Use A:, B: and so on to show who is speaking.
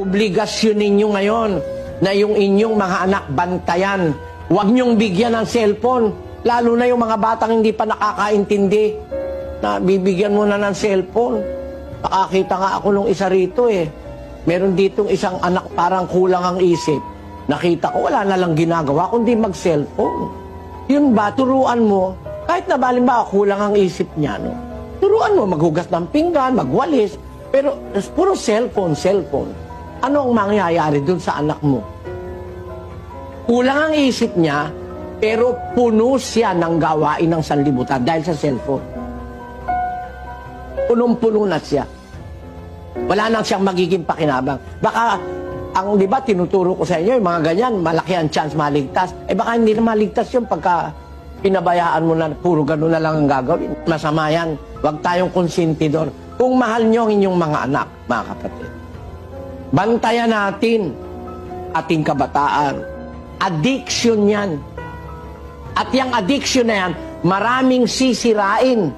A: Obligasyon ninyo ngayon na yung inyong mga anak bantayan. Huwag niyong bigyan ng cellphone. Lalo na yung mga batang hindi pa nakakaintindi na bibigyan mo na ng cellphone. Nakakita nga ako nung isa rito eh. Meron ditong isang anak parang kulang ang isip. Nakita ko wala na lang ginagawa kundi mag-cellphone. Yun ba, turuan mo, kahit na balimbawa kulang ang isip niya, no? turuan mo maghugas ng pinggan, magwalis, pero puro cellphone, cellphone. Ano ang mangyayari dun sa anak mo? Kulang ang isip niya, pero puno siya ng gawain ng sanlibutan dahil sa cellphone. Punong-puno na siya. Wala nang siyang magiging pakinabang. Baka, ang di ba, tinuturo ko sa inyo, yung mga ganyan, malaki ang chance maligtas. Eh baka hindi na maligtas yun pagka pinabayaan mo na puro ganun na lang ang gagawin. Masama yan. Huwag tayong konsentidor. Kung mahal nyo ang inyong mga anak, mga kapatid, bantayan natin ating kabataan. Addiction yan. At yung addiction na yan, maraming sisirain.